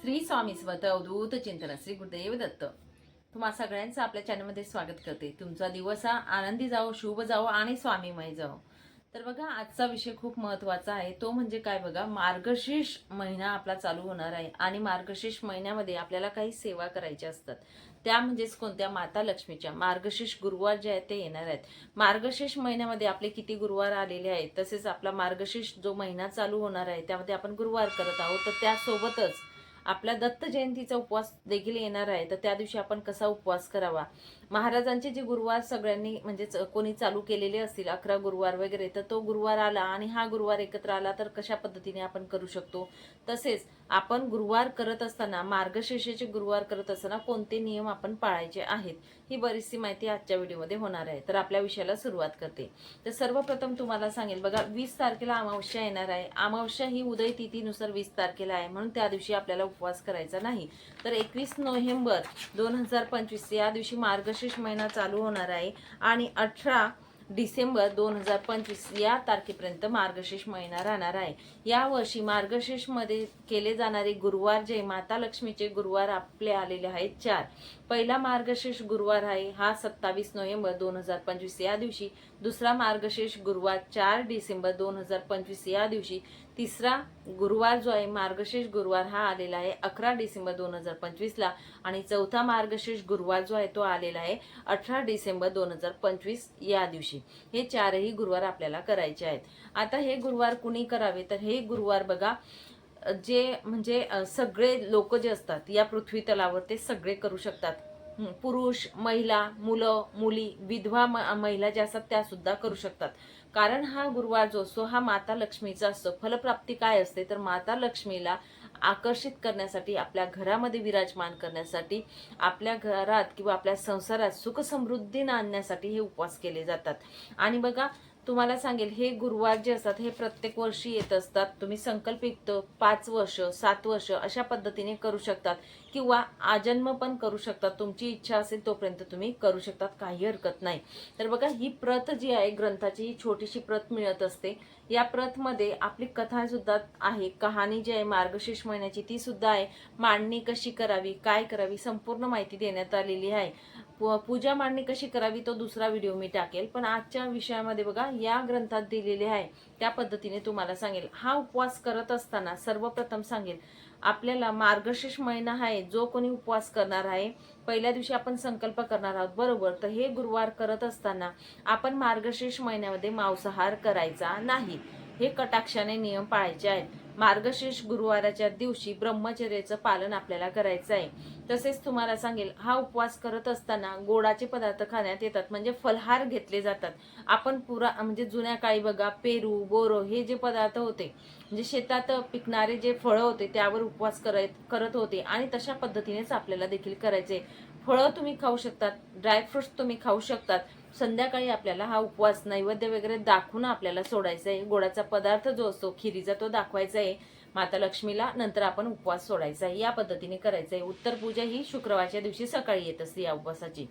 श्री स्वामी स्वत अवधूत चिंतन श्री गुरुदेव दत्त. तुम्हा सगळ्यांचं आपल्या चॅनलमध्ये स्वागत करते. तुमचा दिवस हा आनंदी जावो शुभ जाओ आणि स्वामीमय जाओ तर बघा आजचा विषय खूप महत्त्वाचा आहे. तो म्हणजे काय बघा मार्गशीर्ष महिना आपला चालू होणार आहे आणि मार्गशीर्ष महिन्यामध्ये आपल्याला काही सेवा करायच्या असतात. त्या म्हणजेच कोणत्या? माता लक्ष्मीच्या. मार्गशीर्ष गुरुवार जे आहेत ते येणार आहेत. मार्गशीर्ष महिन्यामध्ये आपले किती गुरुवार आलेले आहेत? तसेच आपला मार्गशीर्ष जो महिना चालू होणार आहे त्यामध्ये आपण गुरुवार करत आहोत. तर त्यासोबतच आपल्या दत्त जयंतीचा उपवास देखील येणार आहे तर त्या दिवशी आपण कसा उपवास करावा? महाराजांचे जे गुरुवार सगळ्यांनी म्हणजे कोणी चालू केलेले असतील अकरा गुरुवार वगैरे तर तो गुरुवार आला आणि हा गुरुवार एकत्र आला तर कशा पद्धतीने आपण करू शकतो? तसेच आपण गुरुवार करत असताना मार्गशीर्षाचे गुरुवार करत असताना कोणते नियम आपण पाळायचे आहेत? ही बरीचशी माहिती आजच्या व्हिडिओमध्ये होणार आहे. तर आपल्या विषयाला सुरुवात करते. तर सर्वप्रथम तुम्हाला सांगेल बघा वीस तारखेला अमावस्या येणार आहे. अमावस्या ही उदय तिथीनुसार वीस तारखेला आहे म्हणून त्या दिवशी आपल्याला उपवास करायचा नाही. तर एकवीस नोव्हेंबर दोन हजार पंचवीस या दिवशी मार्गशीर्ष महिना चालू होणार आहे आणि अठरा डिसेंबर दोन हजार पंचवीस या तारखेपर्यंत मार्गशीर्ष महिना राहणार आहे. यावर्षी मार्गशीर्षमध्ये केले जाणारे गुरुवार जे माता लक्ष्मीचे गुरुवार आपले आलेले आहेत चार. पहिला मार्गशीर्ष गुरुवार आहे हा सत्तावीस नोव्हेंबर दोन हजार पंचवीस या दिवशी. दुसरा मार्गशीर्ष गुरुवार चार डिसेंबर दोन हजार पंचवीस या दिवशी. तिसरा गुरुवार जो आहे मार्गशीर्ष गुरुवार हा आलेला आहे अकरा डिसेंबर दोन हजार पंचवीसला. आणि चौथा मार्गशीर्ष गुरुवार जो आहे तो आलेला आहे अठरा डिसेंबर दोन हजार पंचवीस या दिवशी. हे चारही गुरुवार आपल्याला करायचे आहेत. आता हे गुरुवार कुणी करावे? तर हे गुरुवार बघा जे म्हणजे सगळे लोक जे असतात या पृथ्वी तलावर ते सगळे करू शकतात. पुरुष महिला मुलं मुली विधवा म- महिला ज्या असतात त्या सुद्धा करू शकतात. कारण हा गुरुवार जो असतो हा माता लक्ष्मीचा असतो. फलप्राप्ती काय असते? तर माता लक्ष्मीला आकर्षित करण्यासाठी आपल्या घरामध्ये विराजमान करण्यासाठी आपल्या घरात किंवा आपल्या संसारात सुखसमृद्धी आणण्यासाठी हे उपवास केले जातात. आणि बघा तुम्हाला सांगेल हे गुरुवार जे असतात हे प्रत्येक वर्षी येत असतात. तुम्ही संकल्पित पाच वर्ष सात वर्ष अशा पद्धतीने करू शकतात किंवा आजन्म पण करू शकतात. तुमची इच्छा असेल तोपर्यंत तुम्ही करू शकतात काही हरकत नाही. तर बघा ही प्रत जी आहे ग्रंथाची ही छोटीशी प्रत मिळत असते. या प्रतमध्ये आपली कथा सुद्धा आहे. कहाणी जी आहे मार्गशीर्ष महिन्याची ती सुद्धा आहे. मांडणी कशी करावी काय करावी संपूर्ण माहिती देण्यात आलेली आहे. पूजा मांडणी कशी करावी तो दुसरा व्हिडिओ मी टाकेल. पण आजच्या विषयामध्ये बघा या ग्रंथात दिलेले आहे. त्या पद्धतीने तुम्हाला सांगेल. हा उपवास करत असताना सर्वप्रथम सांगेल आपल्याला मार्गशीर्ष महिना आहे. जो कोणी उपवास करणार आहे पहिल्या दिवशी आपण संकल्प करणार आहोत. बरोबर? तर हे गुरुवार करत असताना आपण मार्गशीर्ष महिन्यामध्ये मांसाहार करायचा नाही. हे कटाक्षाने नियम पाळायचे आहेत. मार्गशीर्ष गुरुवाराच्या दिवशी ब्रह्मचर्याचं पालन आपल्याला करायचं आहे. तसेच तुम्हाला सांगेल हा उपवास करत असताना गोडाचे पदार्थ खाण्यात येतात म्हणजे फलहार घेतले जातात. आपण पुरा म्हणजे जुन्या काळी बघा पेरू बोरो हे जे पदार्थ होते म्हणजे शेतात पिकणारे जे फळं होते त्यावर उपवास करत करत होते आणि तशा पद्धतीनेच आपल्याला देखील करायचे. फळं तुम्ही खाऊ शकतात ड्रायफ्रुट्स तुम्ही खाऊ शकतात संध्याकाळी आपल्याला हा उपवास नैवेद्य वगैरे दाखवून आपल्याला सोडायचा आहे गोडाचा पदार्थ जो असतो खिरीचा तो दाखवायचा आहे माता लक्ष्मीला. नंतर आपण उपवास सोडायचा आहे या पद्धतीने करायचं आहे उत्तर पूजा ही शुक्रवारच्या दिवशी सकाळी येत असते या उपवासाची.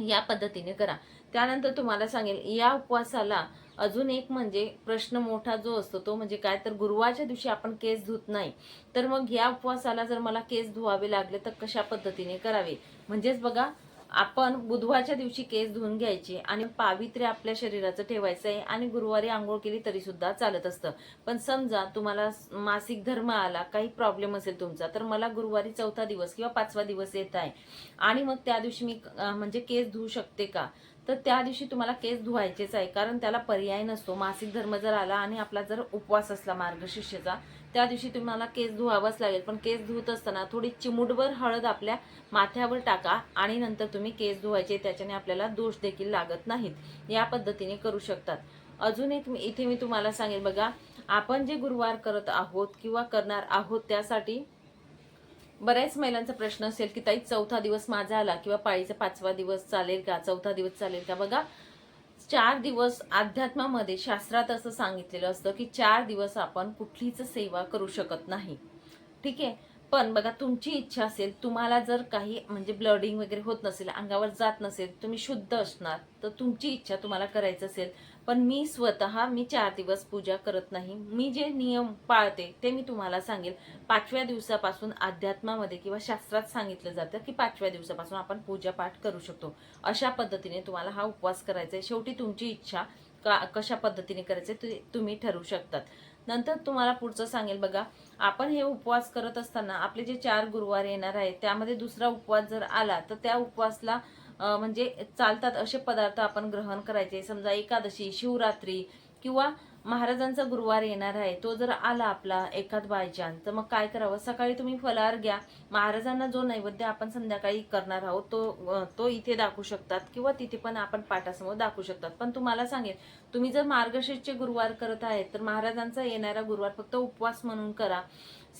या पद्धतीने करा. त्यानंतर तुम्हाला सांगेल या उपवासाला अजून एक म्हणजे प्रश्न मोठा जो असतो तो म्हणजे काय? तर गुरुवारच्या दिवशी आपण केस धुत नाही. तर मग या उपवासाला जर मला केस धुवावे लागले तर कशा पद्धतीने करावे? म्हणजेच बघा आपण बुधवारच्या दिवशी केस धुवून घ्यायचे आणि पावित्र्य आपल्या शरीराचं ठेवायचं आहे आणि गुरुवारी आंघोळ केली तरी सुद्धा चालत असतं. पण समजा तुम्हाला मासिक धर्म आला काही प्रॉब्लेम असेल तुमचा तर मला गुरुवारी चौथा दिवस किंवा पाचवा दिवस येत आहे. आणि मग त्या दिवशी मी म्हणजे केस धुवू शकते का? तर त्या दिवशी तुम्हाला केस धुवायचेच आहे कारण त्याला पर्याय नसतो. मासिक धर्म जर आला आणि आपला जर उपवास असला मार्गशीर्षाचा त्या दिवशी तुम्हाला केस धुवावाच लागेल. पण केस धुवत असताना थोडी चिमुटभर हळद आपल्या माथ्यावर टाका आणि नंतर तुम्ही केस धुवायचे त्याच्याने आपल्याला दोष देखील लागत नाहीत. या पद्धतीने करू शकतात. अजून एक इथे मी तुम्हाला सांगेल बघा आपण जे गुरुवार करत आहोत किंवा करणार आहोत त्यासाठी बऱ्याच महिलांचा प्रश्न असेल की ताई चौथा दिवस माझा आला किंवा पाळीचा पाचवा दिवस चालेल का? चौथा दिवस चालेल का? बघा चार दिवस अध्यात्मामध्ये शास्त्रात असं सांगितलेलं असतं की चार दिवस आपण कुठलीच सेवा करू शकत नाही. ठीक आहे? पण बघा तुमची इच्छा असेल तुम्हाला जर काही म्हणजे ब्लडिंग वगैरे होत नसेल अंगावर जात नसेल तुम्ही शुद्ध असणार तर तुमची इच्छा तुम्हाला करायचं असेल. पण मी स्वतः मी चार दिवस पूजा करत नाही. मी जे नियम पाळते ते मी तुम्हाला सांगेल. पाचव्या दिवसापासून अध्यात्मामध्ये किंवा शास्त्रात सांगितलं जातं की पाचव्या दिवसापासून आपण पूजा पाठ करू शकतो. अशा पद्धतीने तुम्हाला हा उपवास करायचा आहे. शेवटी तुमची इच्छा का कशा पद्धतीने करायचे ते तुम्ही ठरवू शकतात. नंतर तुम्हाला पुढचं सांगेल बघा. आपण हे उपवास करत असताना आपले जे चार गुरुवार येणार आहेत त्यामध्ये दुसरा उपवास जर आला तर त्या उपवासला म्हणजे चालतात असे पदार्थ आपण ग्रहण करायचे. समजा एकादशी शिवरात्री किंवा महाराजांचा गुरुवार येणार आहे तो जर आला आपला एखाद बायचान तर मग काय करावं? सकाळी तुम्ही फलाहार घ्या. महाराजांना जो नैवेद्य आपण संध्याकाळी करणार आहोत तो तो इथे दाखवू शकतात किंवा तिथे पण आपण पाठासमोर दाखवू शकतात. पण तुम्हाला सांगेल तुम्ही जर मार्गशीर्षचे गुरुवार करत आहेत तर महाराजांचा येणारा गुरुवार फक्त उपवास म्हणून करा.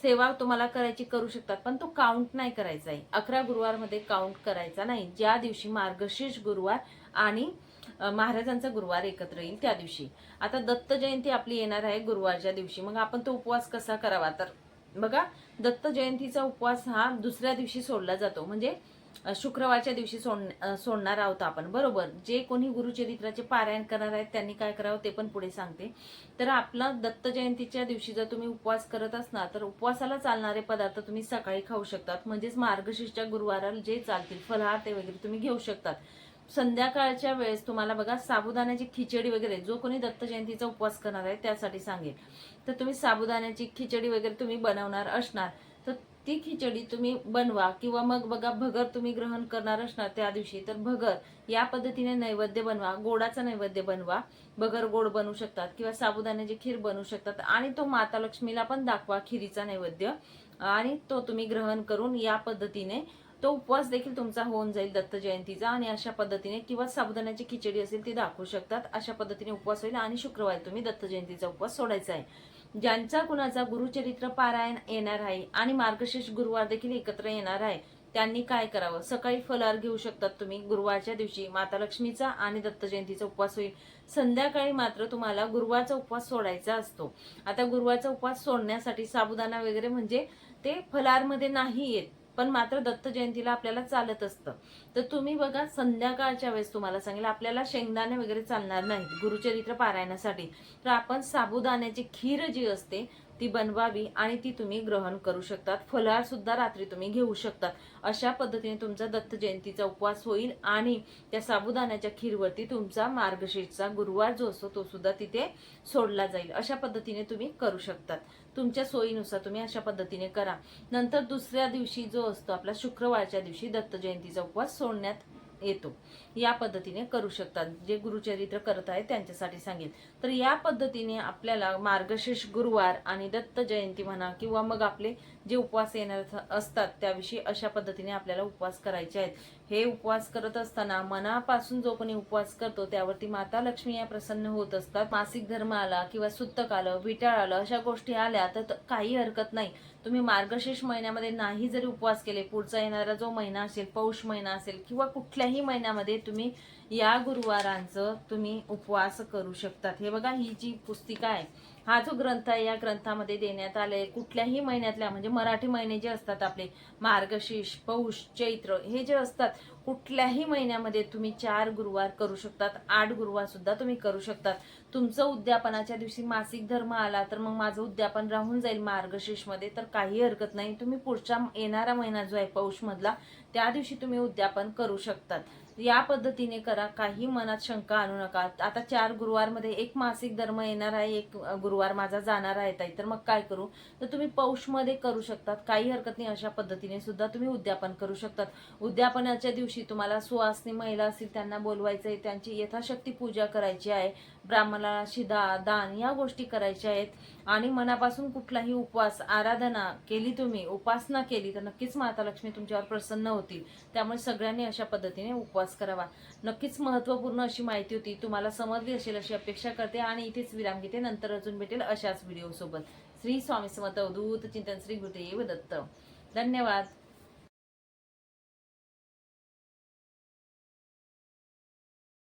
सेवा तुम्हाला करायची करू शकतात पण तो काउंट नाही करायचा आहे. अकरा गुरुवारमध्ये काउंट करायचा नाही. ज्या दिवशी मार्गशीर्ष गुरुवार आणि महाराजांचा गुरुवार एकत्र येईल त्या दिवशी. आता दत्त जयंती आपली येणार आहे गुरुवारच्या दिवशी. मग आपण तो उपवास कसा करावा? तर बघा दत्त जयंतीचा उपवास हा दुसऱ्या दिवशी सोडला जातो. म्हणजे शुक्रवारच्या दिवशी सोड सोडणार आहोत आपण. बरोबर? जे कोणी गुरुचरित्राचे पारायण करणार आहेत त्यांनी काय करावं ते पण पुढे सांगते. तर आपला दत्त जयंतीच्या दिवशी जर तुम्ही उपवास करत असणार तर उपवासाला चालणारे पदार्थ तुम्ही सकाळी खाऊ शकतात. म्हणजेच मार्गशीर्षच्या गुरुवाराला जे चालतील फलहार ते वगैरे तुम्ही घेऊ शकतात. संध्याकाळच्या वेळेस तुम्हाला बघा साबुदाण्याची खिचडी वगैरे जो कोणी दत्त जयंतीचा उपवास करणार आहे त्यासाठी सांगेल तर तुम्ही साबुदाण्याची खिचडी वगैरे तुम्ही बनवणार असणार तर ती खिचडी तुम्ही बनवा. किंवा मग बघा भगर तुम्ही ग्रहण करणार असणार त्या दिवशी तर भगर या पद्धतीने नैवेद्य बनवा. गोडाचा नैवेद्य बनवा. भगर गोड बनवू शकतात किंवा साबुदाण्याची खीर बनवू शकतात. आणि तो माता लक्ष्मीला पण दाखवा खिरीचा नैवेद्य. आणि तो तुम्ही ग्रहण करून या पद्धतीने तो उपवास देखील तुमचा होऊन जाईल दत्त जयंतीचा आणि अशा पद्धतीने किंवा साबुदाण्याची खिचडी असेल ती दाखवू शकतात. अशा पद्धतीने उपवास होईल आणि शुक्रवारी तुम्ही दत्त जयंतीचा उपवास सोडायचा आहे. ज्यांचा कुणाचा गुरुचरित्र पारायण येणार आहे आणि मार्गशीर्ष गुरुवार देखील एकत्र येणार आहे त्यांनी काय करावं? सकाळी फलार घेऊ शकतात तुम्ही. गुरुवारच्या दिवशी माता लक्ष्मीचा आणि दत्त जयंतीचा उपवास होईल. संध्याकाळी मात्र तुम्हाला गुरुवारचा उपवास सोडायचा असतो. आता गुरुवारचा उपवास सोडण्यासाठी साबुदाणा वगैरे म्हणजे ते फलारमध्ये नाही येत. पण मात्र दत्त जयंतीला आपल्याला चालत असतं. तर तुम्ही बघा संध्याकाळच्या वेळेस तुम्हाला सांगेल आपल्याला शेंगदाणे वगैरे चालणार नाहीत गुरुचरित्र पारायणासाठी. तर आपण साबुदाण्याची खीर जी असते ती बनवावी आणि ती तुम्ही ग्रहण करू शकतात. फलहार सुद्धा रात्री तुम्ही घेऊ शकतात. अशा पद्धतीने तुमचा दत्त जयंतीचा उपवास होईल आणि त्या साबुदाण्याच्या खीरवरती तुमचा मार्गशीर्षचा गुरुवार जो असतो तो सुद्धा तिथे सोडला जाईल. अशा पद्धतीने तुम्ही करू शकतात. तुमच्या सोयीनुसार तुम्ही अशा पद्धतीने करा. नंतर दुसऱ्या दिवशी जो असतो आपला शुक्रवारच्या दिवशी दत्त जयंतीचा उपवास सोडण्यात येतो. या पद्धतीने करू शकतात. जे गुरुचरित्र करत आहेत त्यांच्यासाठी सांगेल तर या पद्धतीने आपल्याला मार्गशीर्ष गुरुवार आणि दत्त जयंती म्हणा किंवा मग आपले जे उपवास येणार असतात त्याविषयी अशा पद्धतीने आपल्याला उपवास करायचे आहेत. हे उपवास करत असताना मनापासून जो कोणी उपवास करतो त्यावरती माता लक्ष्मी या प्रसन्न होत असतात. मासिक धर्म आला किंवा सुत्तक आलं विटाळ आलं अशा गोष्टी आल्या तर काही हरकत नाही. तुम्ही मार्गशीर्ष महिन्यामध्ये नाही जरी उपवास केले पुढचा येणारा जो महिना असेल पौष महिना असेल किंवा कुठल्याही महिन्यामध्ये तुम्ही या गुरुवारांचं तुम्ही उपवास करू शकतात. हे बघा ही जी पुस्तिका आहे हा जो ग्रंथ आहे या ग्रंथामध्ये देण्यात आले कुठल्याही महिन्यातल्या म्हणजे मराठी महिने जे असतात आपले मार्गशीर्ष पौष चैत्र हे जे असतात कुठल्याही महिन्यामध्ये तुम्ही चार गुरुवार करू शकतात आठ गुरुवार सुद्धा तुम्ही करू शकतात. तुमचं उद्यापनाच्या दिवशी मासिक धर्म आला तर मग माझं उद्यापन राहून जाईल मार्गशीर्षमध्ये तर काही हरकत नाही. तुम्ही पुढचा येणारा महिना जो आहे पौषमधला त्या दिवशी तुम्ही उद्यापन करू शकतात. या पद्धतीने करा. काही मनात शंका आणू नका. आता चार गुरुवारमध्ये एक मासिक धर्म येणार आहे एक गुरुवार माझा जाणार आहे ताई. तर मग काय करू? तर तुम्ही पौषमध्ये करू शकतात. काही हरकत नाही अशा पद्धतीने सुद्धा तुम्ही उद्यापन करू शकतात. उद्यापनाच्या दिवशी तुम्हाला सुवासनी महिला असतील त्यांना बोलवायचं आहे त्यांची यथाशक्ती पूजा करायची आहे. ब्राह्मणाला शिदा दान या गोष्टी करायच्या आहेत. आणि मनापासून कुठलाही उपवास आराधना केली तुम्ही उपासना केली तर नक्कीच माता लक्ष्मी तुमच्यावर प्रसन्न होतील. त्यामुळे सगळ्यांनी अशा पद्धतीने उपवास करावा. नक्कीच महत्त्वपूर्ण अशी माहिती होती. तुम्हाला समजली असेल अशी अपेक्षा करते आणि इथेच विराम घेते. नंतर अजून भेटेल अशाच व्हिडिओसोबत श्री स्वामी समर्थ अवधूत चिंतन श्री गुरुदेव दत्त. धन्यवाद.